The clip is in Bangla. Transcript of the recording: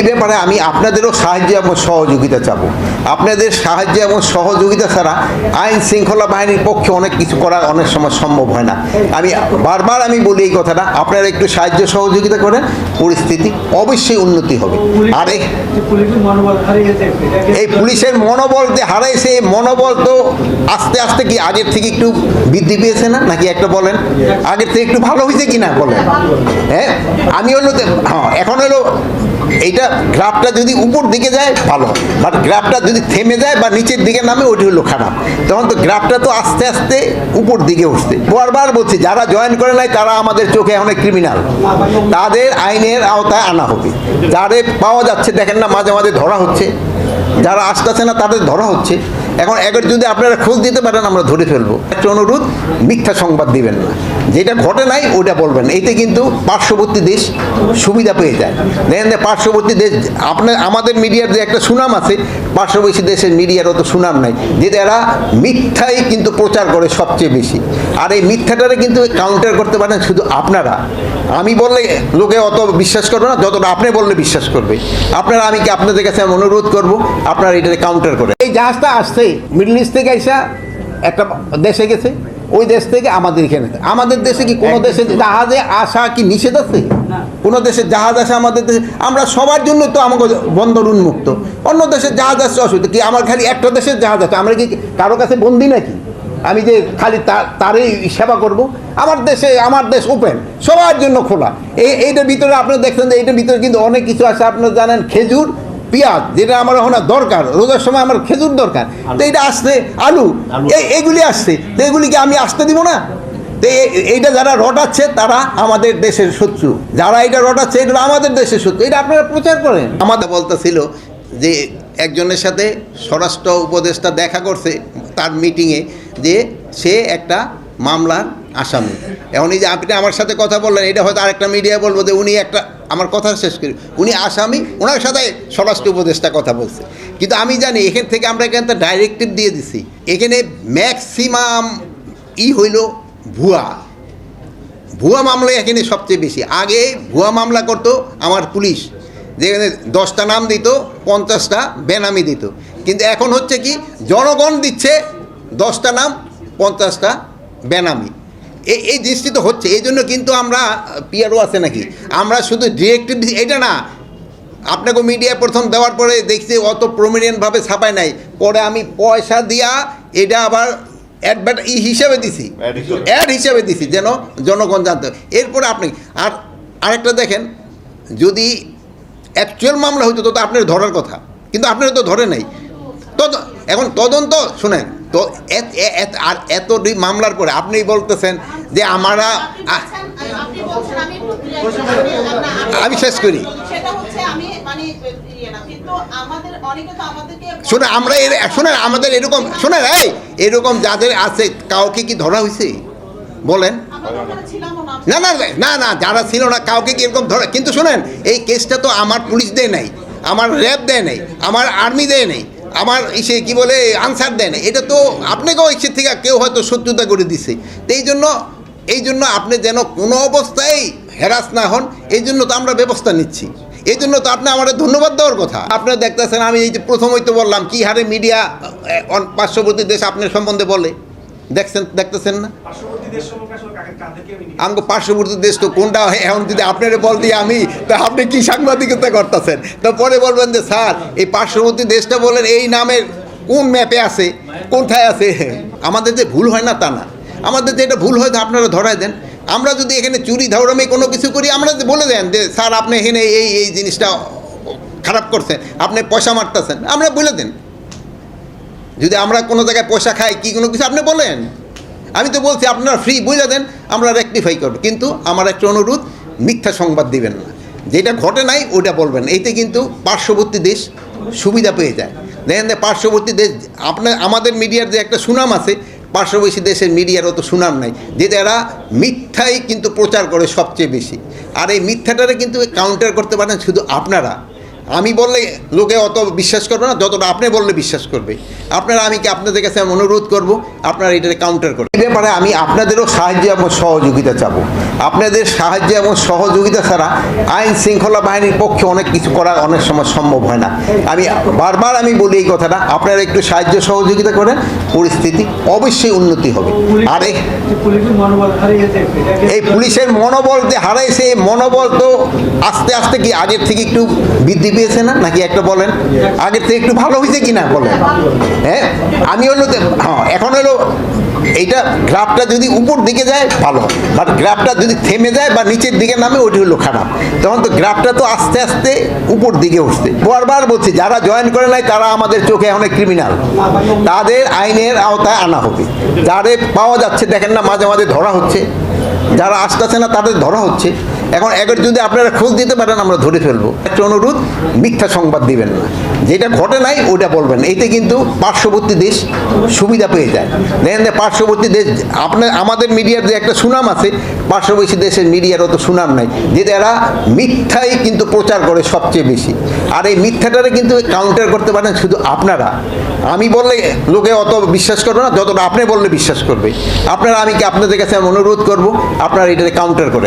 ব্যাপারে আমি আপনাদেরও সাহায্য এবং সহযোগিতা চাব। আপনাদের সাহায্য এবং সহযোগিতা ছাড়া আইন শৃঙ্খলা বাহিনীর পক্ষে অনেক কিছু করা অনেক সময় সম্ভব হয় না। আমি বারবার আমি বলি এই কথাটা, আপনারা একটু সাহায্য সহযোগিতা করেন, পরিস্থিতি অবশ্যই উন্নতি হবে। আর এই পুলিশের মনোবল যে হারাইছে এই মনোবল তো আস্তে আস্তে কি আগের থেকে একটু বৃদ্ধি পেয়েছে না? নাকি একটা বলেন, আগের থেকে একটু ভালো হয়েছে কি না বলেন? হ্যাঁ আমি হলো যে- হ্যাঁ এখন হলো এইটা গ্রাফটা যদি উপর দিকে যায়, ভালো। বাট গ্রাফটা যদি থেমে যায় বা নিচের দিকে নামে ওইটি হলো খারাপ। তখন তো গ্রাফটা তো আস্তে আস্তে উপর দিকে উঠছে। বারবার বলছি, যারা জয়েন করে নাই, তারা আমাদের চোখে এখন ক্রিমিনাল তাদের আইনের আওতায় আনা হবে। যাদের পাওয়া যাচ্ছে, দেখেন না, মাঝে মাঝে ধরা হচ্ছে। যারা আসতেছে না, তাদের ধরা হচ্ছে। এখন একবার যদি আপনারা খোঁজ দিতে পারেন, আমরা ধরে ফেলব। একটা অনুরোধ, মিথ্যা সংবাদ দিবেন না। যেটা ঘটে নাই, ওইটা বলবেন এতে কিন্তু পার্শ্ববর্তী দেশ সুবিধা পেয়ে যায়। দেখেন যে পার্শ্ববর্তী দেশ আপনার আমাদের মিডিয়ার যে একটা সুনাম আছে, পার্শ্ববর্তী দেশের মিডিয়ার অত সুনাম নাই। যে এরা মিথ্যাই কিন্তু প্রচার করে সবচেয়ে বেশি। আর এই মিথ্যাটারে কিন্তু কাউন্টার করতে পারেন শুধু আপনারা। আমি বললে লোকে অত বিশ্বাস করবে না, যতটা আপনি বললে বিশ্বাস করবে। আপনারা, আমি কি আপনাদের কাছে অনুরোধ করব, আপনারা এটাকে কাউন্টার করে। জাহাজটা আসছে মিডল ইস্ট থেকে এসা একটা দেশে গেছে ওই দেশ থেকে আমাদের এখানে আমাদের দেশে কি কোনো দেশে জাহাজে আসা কি নিষেধ আছে? কোনো দেশের জাহাজ আসে আমাদের দেশে আমরা সবার জন্য তো আমাকে বন্দর উন্মুক্ত। অন্য দেশের জাহাজ আসছে অসুবিধা কি? আমার খালি একটা দেশের জাহাজ আছে। আমরা কি কারও কাছে বন্দি নাকি? আমি যে খালি তার তারই সেবা করব। আমার দেশে আমার দেশ ওপেন সবার জন্য খোলা। এই এইটার ভিতরে আপনারা দেখছেন যে এইটার ভিতরে কিন্তু অনেক কিছু আছে। আপনারা জানেন খেজুর পেঁয়াজ যেটা আমার এখন দরকার রোজার সময় আমার খেজুর দরকার। তো এটা আসছে আলু। এই এইগুলি আসছে। তো এগুলিকে আমি আসতে দিব না? তো এইটা যারা রটাচ্ছে তারা আমাদের দেশের শত্রু। যারা এটা রটাচ্ছে এটা আমাদের দেশের শত্রু। এটা আপনারা প্রচার করেন। আমাদের বলতেছিল যে একজনের সাথে স্বরাষ্ট্র উপদেষ্টা দেখা করছে তার মিটিংয়ে যে সে একটা মামলার আসামি। এখন এই যে আপনি আমার সাথে কথা বললেন, এটা হয়তো আরেকটা মিডিয়া বলব যে উনি একটা, আমার কথা শেষ করি। উনি আসামি, ওনার সাথে স্বরাষ্ট্র উপদেষ্টা কথা বলছে। কিন্তু আমি জানি, এখান থেকে আমরা এখান ডাইরেক্টিভ দিয়ে দিছি। এখানে ম্যাক্সিমাম ই হইল ভুয়া। ভুয়া মামলা এখানে সবচেয়ে বেশি। আগে ভুয়া মামলা করতো আমার পুলিশ। যেখানে দশটা নাম দিত, পঞ্চাশটা বেনামি দিত। কিন্তু এখন হচ্ছে কি, জনগণ দিচ্ছে দশটা নাম পঞ্চাশটা বেনামি। এই এই জিনিসটি তো হচ্ছে এই জন্য কিন্তু আমরা পিআরও আছে নাকি? আমরা শুধু ডিরেক্টিভ এটা না আপনাকে মিডিয়া প্রথম দেওয়ার পরে দেখছি অত প্রমিনেন্টভাবে ছাপায় নাই। পরে আমি পয়সা দিয়া এটা আবার অ্যাডভার্ট ই হিসাবে দিছি। অ্যাড হিসাবে। দিছি যেন জনগণ জানতে এরপরে আপনি আর আরেকটা দেখেন যদি অ্যাকচুয়াল মামলা হইতো তো আপনার ধরার কথা। কিন্তু আপনারা তো ধরে নাই। তদ এখন তদন্ত, শুনেন, তো আর এত মামলার পরে আপনি বলতেছেন যে আমরা আমি শেষ করি। শুনে আমরা শোনেন, আমাদের এরকম, শোনেন, এই, এরকম যাদের আছে, কাউকে কি ধরা হয়েছে বলেন না না না না, যারা ছিল না, কাউকে কি এরকম ধরে, কিন্তু শোনেন, এই কেসটা তো আমার পুলিশ দেয় নাই, আমার র্যাব দেয় নাই, আমার আর্মি দেয় নাই আমার সে কি বলে আনসার দেয় না। এটা তো আপনাকেও ইচ্ছে থেকে কেউ হয়তো শত্রুতা করে দিছে। এই জন্য এই জন্য আপনি যেন কোনো অবস্থায় হেরাস না হন, এই জন্য তো আমরা ব্যবস্থা নিচ্ছি। এই জন্য তো আপনি আমাদের ধন্যবাদ দেওয়ার কথা। আপনারা দেখতেছেন, আমি এই যে প্রথমই তো বললাম, কী হারে মিডিয়া পার্শ্ববর্তী দেশ আপনার সম্বন্ধে বলে। দেখছেন দেখতেছেন না? আমাকে পার্শ্ববর্তী দেশ তো কোনটা? এখন যদি আপনারে বল দিই আমি তা আপনি কি সাংবাদিকতা করতেছেন? তো পরে বলবেন যে স্যার এই পার্শ্ববর্তী দেশটা বলেন এই নামের কোন ম্যাপে আছে? কোনটায় আছে? আমাদের যে ভুল হয় না তা না। আমাদের যে এটা ভুল হয় তো আপনারা ধরায় দেন। আমরা যদি এখানে চুরি ধরামে কোনো কিছু করি আমরা বলে দেন যে স্যার আপনি এখানে এই এই জিনিসটা খারাপ করছেন আপনি পয়সা মারতেছেন আমরা বলে দেন। যদি আমরা কোনো জায়গায় পয়সা খাই, কি কোনো কিছু? আপনি বলেন। আমি তো বলছি, আপনারা ফ্রি বুঝে দেন, আমরা রেকটিফাই করব। কিন্তু আমার একটা অনুরোধ, মিথ্যা সংবাদ দিবেন না। যেটা ঘটে নাই ওটা বলবেন। এতে কিন্তু পার্শ্ববর্তী দেশ সুবিধা পেয়ে যায়। দেখেন পার্শ্ববর্তী দেশ আপনার আমাদের মিডিয়ার যে একটা সুনাম আছে, পার্শ্ববর্তী দেশের মিডিয়ার অত সুনাম নাই। যে এরা মিথ্যাই কিন্তু প্রচার করে সবচেয়ে বেশি। আর এই মিথ্যাটারে কিন্তু কাউন্টার করতে পারেন শুধু আপনারা। আমি বললে লোকে অত বিশ্বাস করবে না, যতটা আপনি বললে বিশ্বাস করবে। আপনারা, আমি কি আপনাদের কাছে আমি অনুরোধ করব, আপনারা এটাকে কাউন্টার করবেন এই ব্যাপারে আমি আপনাদেরও সাহায্য এবং সহযোগিতা চাবো। আপনাদের সাহায্য এবং সহযোগিতা ছাড়া আইন শৃঙ্খলা বাহিনীর পক্ষে অনেক কিছু করা অনেক সময় সম্ভব হয় না। আমি বারবার আমি বলি এই কথাটা, আপনারা একটু সাহায্য সহযোগিতা করেন, পরিস্থিতি অবশ্যই উন্নতি হবে। আর, এই পুলিশের মনোবল যে হারাইছে, এই মনোবল তো আস্তে আস্তে কি আগের থেকে একটু বৃদ্ধি পেয়েছে না? নাকি একটা বলেন? আগের থেকে একটু ভালো হয়েছে কি না বলেন। হ্যাঁ? আমি হলো হ্যাঁ এখন হলো এইটা গ্রাফটা যদি উপর দিকে যায়, ভালো। বাট গ্রাফটা যদি থেমে যায় বা নিচের দিকে নামে, ওইটা হলো খারাপ। তখন তো গ্রাফটা তো আস্তে আস্তে উপর দিকে উঠছে। বারবার বলছি, যারা জয়েন করে নাই, তারা আমাদের চোখে অনেক ক্রিমিনাল তাদের আইনের আওতায় আনা হবে। যাদের পাওয়া যাচ্ছে, দেখেন না, মাঝে মাঝে ধরা হচ্ছে। যারা আসতেছে না, তাদের ধরা হচ্ছে। এখন এবার যদি আপনারা খোঁজ দিতে পারেন, আমরা ধরে ফেলব। একটা অনুরোধ, মিথ্যা সংবাদ দিবেন না। যেটা ঘটে নাই ওটা বলবেন। এতে কিন্তু পার্শ্ববর্তী দেশ সুবিধা পেয়ে যায়। দেখেন পার্শ্ববর্তী দেশ, আপনার, আমাদের মিডিয়ার যে একটা সুনাম আছে, পার্শ্ববর্তী দেশের মিডিয়ার অত সুনাম নাই। যে এরা মিথ্যাই কিন্তু প্রচার করে সবচেয়ে বেশি। আর এই মিথ্যাটারে কিন্তু কাউন্টার করতে পারেন শুধু আপনারা। আমি বললে লোকে অত বিশ্বাস করবে না, যতটা আপনি বললে বিশ্বাস করবে। আপনারা, আমি কি আপনাদের কাছে অনুরোধ করব, আপনারা এটাতে কাউন্টার করে